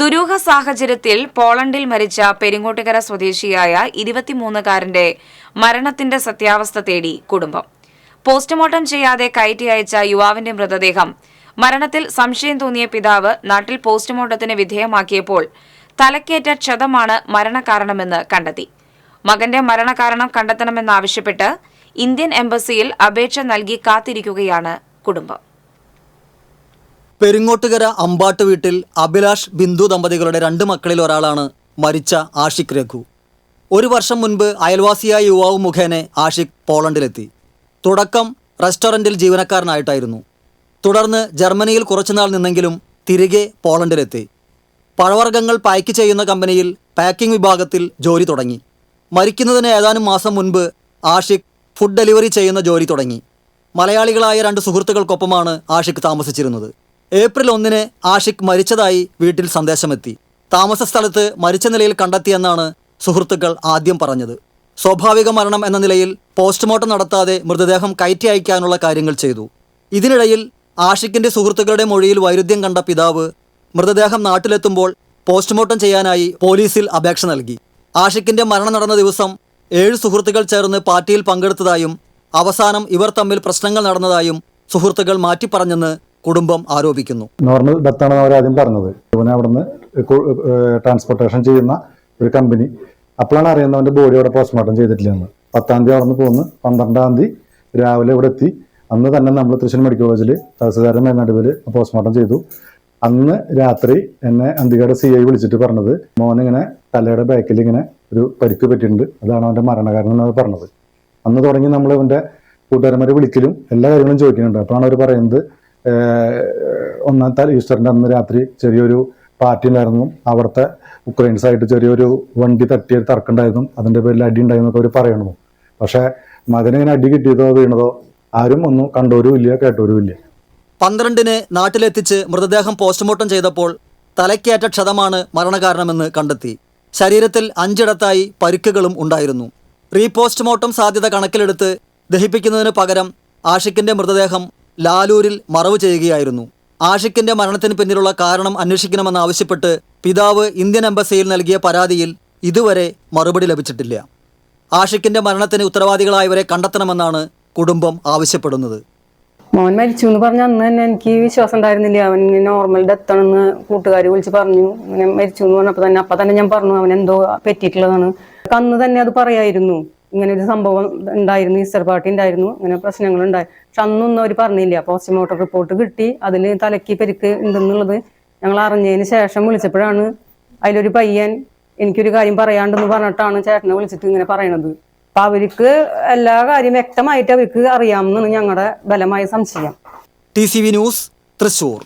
ദുരൂഹ സാഹചര്യത്തിൽ പോളണ്ടിൽ മരിച്ച പെരിങ്ങോട്ടുകര സ്വദേശിയായ ഇരുപത്തിമൂന്നുകാരന്റെ മരണത്തിന്റെ സത്യാവസ്ഥ തേടി കുടുംബം. പോസ്റ്റ്മോർട്ടം ചെയ്യാതെ കയറ്റി അയച്ച യുവാവിന്റെ മൃതദേഹം മരണത്തിൽ സംശയം തോന്നിയ പിതാവ് നാട്ടിൽ പോസ്റ്റ്മോർട്ടത്തിന് വിധേയമാക്കിയപ്പോൾ തലക്കേറ്റ ക്ഷതമാണ് മരണകാരണമെന്ന് കണ്ടെത്തി. മകന്റെ മരണകാരണം കണ്ടെത്തണമെന്നാവശ്യപ്പെട്ട് ഇന്ത്യൻ എംബസിയിൽ അപേക്ഷ നൽകി കാത്തിരിക്കുകയാണ് കുടുംബം. പെരിങ്ങോട്ടുകര അമ്പാട്ട് വീട്ടിൽ അഭിലാഷ് ബിന്ദു ദമ്പതികളുടെ രണ്ട് മക്കളിൽ ഒരാളാണ് മരിച്ച ആഷിഖ് രഘു. ഒരു വർഷം മുൻപ് അയൽവാസിയായ യുവാവ് മുഖേന ആഷിഖ് പോളണ്ടിലെത്തി. തുടക്കം റെസ്റ്റോറന്റിൽ ജീവനക്കാരനായിട്ടായിരുന്നു. തുടർന്ന് ജർമ്മനിയിൽ കുറച്ചുനാൾ നിന്നെങ്കിലും തിരികെ പോളണ്ടിലെത്തി. പഴവർഗങ്ങൾ പാക്ക് ചെയ്യുന്ന കമ്പനിയിൽ പാക്കിംഗ് വിഭാഗത്തിൽ ജോലി തുടങ്ങി. മരിക്കുന്നതിന് ഏതാനും മാസം മുൻപ് ആഷിഖ് ഫുഡ് ഡെലിവറി ചെയ്യുന്ന ജോലി തുടങ്ങി. മലയാളികളായ രണ്ട് സുഹൃത്തുക്കൾക്കൊപ്പമാണ് ആഷിഖ് താമസിച്ചിരുന്നത്. ഏപ്രിൽ ഒന്നിന് ആഷിഖ് മരിച്ചതായി വീട്ടിൽ സന്ദേശമെത്തി. താമസ സ്ഥലത്ത് മരിച്ച നിലയിൽ കണ്ടെത്തിയെന്നാണ് സുഹൃത്തുക്കൾ ആദ്യം പറഞ്ഞത്. സ്വാഭാവിക മരണം എന്ന നിലയിൽ പോസ്റ്റ്മോർട്ടം നടത്താതെ മൃതദേഹം കയറ്റി അയക്കാനുള്ള കാര്യങ്ങൾ ചെയ്തു. ഇതിനിടയിൽ ആഷിഖിന്റെ സുഹൃത്തുക്കളുടെ മൊഴിയിൽ വൈരുദ്ധ്യം കണ്ട പിതാവ് മൃതദേഹം നാട്ടിലെത്തുമ്പോൾ പോസ്റ്റ്മോർട്ടം ചെയ്യാനായി പോലീസിൽ അപേക്ഷ നൽകി. ആഷിഖിന്റെ മരണം നടന്ന ദിവസം ഏഴ് സുഹൃത്തുക്കൾ ചേർന്ന് പാർട്ടിയിൽ പങ്കെടുത്തതായും അവസാനം ഇവർ തമ്മിൽ പ്രശ്നങ്ങൾ നടന്നതായും സുഹൃത്തുക്കൾ മാറ്റിപ്പറഞ്ഞെന്ന് കുടുംബം ആരോപിക്കുന്നു. നോർമൽ ഡെത്താണെന്ന് അവർ ആദ്യം പറഞ്ഞത്. ഇവനെ അവിടുന്ന് ട്രാൻസ്പോർട്ടേഷൻ ചെയ്യുന്ന ഒരു കമ്പനി അപ്പോഴാണ് അറിയുന്നത് അവന്റെ ബോഡി അവിടെ പോസ്റ്റ്മോർട്ടം ചെയ്തിട്ടില്ലെന്ന്. പത്താം തീയതി അവിടെ നിന്ന് പോന്ന് പന്ത്രണ്ടാം തീയതി രാവിലെ ഇവിടെ എത്തി. അന്ന് തന്നെ നമ്മൾ തൃശ്ശൂർ മെഡിക്കൽ കോളേജിൽ തഹസിൽദാരൻ മേനടുവിൽ പോസ്റ്റ്മോർട്ടം ചെയ്തു. അന്ന് രാത്രി എന്നെ അന്തികയുടെ സി ഐ വിളിച്ചിട്ട് പറഞ്ഞത് മോനിങ്ങനെ തലയുടെ ബാക്കിൽ ഇങ്ങനെ ഒരു പരിക്ക് പറ്റിയിട്ടുണ്ട്. അതാണ് അവന്റെ മരണകാരണം എന്നത് പറഞ്ഞത്. അന്ന് തുടങ്ങി നമ്മൾ ഇവന്റെ കൂട്ടുകാരന്മാരെ വിളിക്കലും എല്ലാ കാര്യങ്ങളും ചോദിക്കുന്നുണ്ട്. അപ്പോഴാണ് അവർ പറയുന്നത് ഏഹ്, ഒന്നാം താൽ ഈസ്റ്ററിന്റെ അന്ന് രാത്രി ചെറിയൊരു പാർട്ടി ഉണ്ടായിരുന്നു അവിടുത്തെ ഉക്രൈൻസായിട്ട് ചെറിയൊരു വണ്ടി തട്ടിയ തർക്കമുണ്ടായിരുന്നു. അതിന്റെ പേരിൽ അടി ഉണ്ടായിരുന്നൊക്കെ അവർ പറയണു. പക്ഷേ മകനിങ്ങനെ അടി കിട്ടിയതോ വീണതോ ആരും ഒന്നും കണ്ടോരും ഇല്ല കേട്ടോരും ഇല്ല. പന്ത്രണ്ടിന് നാട്ടിലെത്തിച്ച് മൃതദേഹം പോസ്റ്റ്മോർട്ടം ചെയ്തപ്പോൾ തലയ്ക്കേറ്റ ക്ഷതമാണ് മരണകാരണമെന്ന് കണ്ടെത്തി. ശരീരത്തിൽ അഞ്ചിടത്തായി പരിക്കുകളും ഉണ്ടായിരുന്നു. റീപോസ്റ്റ്മോർട്ടം സാധ്യത കണക്കിലെടുത്ത് ദഹിപ്പിക്കുന്നതിന് പകരം ആഷിക്കിന്റെ മൃതദേഹം ലാലൂരിൽ മറവ് ചെയ്യുകയായിരുന്നു. ആഷിഖിന്റെ മരണത്തിന് പിന്നിലുള്ള കാരണം അന്വേഷിക്കണമെന്നാവശ്യപ്പെട്ട് പിതാവ് ഇന്ത്യൻ എംബസിയിൽ നൽകിയ പരാതിയിൽ ഇതുവരെ മറുപടി ലഭിച്ചിട്ടില്ല. ആഷിഖിന്റെ മരണത്തിന് ഉത്തരവാദികളായവരെ കണ്ടെത്തണമെന്നാണ് കുടുംബം ആവശ്യപ്പെടുന്നത്. മോൻ മരിച്ചു എന്ന് പറഞ്ഞ അന്ന് തന്നെ എനിക്ക് വിശ്വാസം ഉണ്ടായിരുന്നില്ല. അവൻ നോർമൽ ഡെത്ത് ആണെന്ന് കൂട്ടുകാർ വിളിച്ച് പറഞ്ഞു. അങ്ങനെ മരിച്ചു എന്ന് പറഞ്ഞപ്പോൾ തന്നെ അപ്പൊ തന്നെ ഞാൻ പറഞ്ഞു അവൻ എന്തോ പറ്റിയിട്ടുള്ളതാണ്. അന്ന് തന്നെ അത് പറയായിരുന്നു. ഇങ്ങനെ ഒരു സംഭവം ഉണ്ടായിരുന്നു ഈസ്റ്റർ പാർട്ടി ഉണ്ടായിരുന്നു ഇങ്ങനെ പ്രശ്നങ്ങൾ ഉണ്ടായി പക്ഷെ അന്നൊന്നും അവർ പറഞ്ഞില്ല. പോസ്റ്റ്മോർട്ടം റിപ്പോർട്ട് കിട്ടി അതിൽ തലയ്ക്ക് പെരുക്ക് ഉണ്ടെന്നുള്ളത് ഞങ്ങൾ അറിഞ്ഞതിന് ശേഷം വിളിച്ചപ്പോഴാണ് അതിലൊരു പയ്യൻ എനിക്കൊരു കാര്യം പറയാണ്ടെന്ന് പറഞ്ഞിട്ടാണ് ചേട്ടനെ വിളിച്ചിട്ട് ഇങ്ങനെ പറയണത്. അപ്പൊ അവർക്ക് എല്ലാ കാര്യം വ്യക്തമായിട്ട് അവർക്ക് അറിയാമെന്നാണ് ഞങ്ങളുടെ ബലമായ സംശയം. T C V news Thrissur.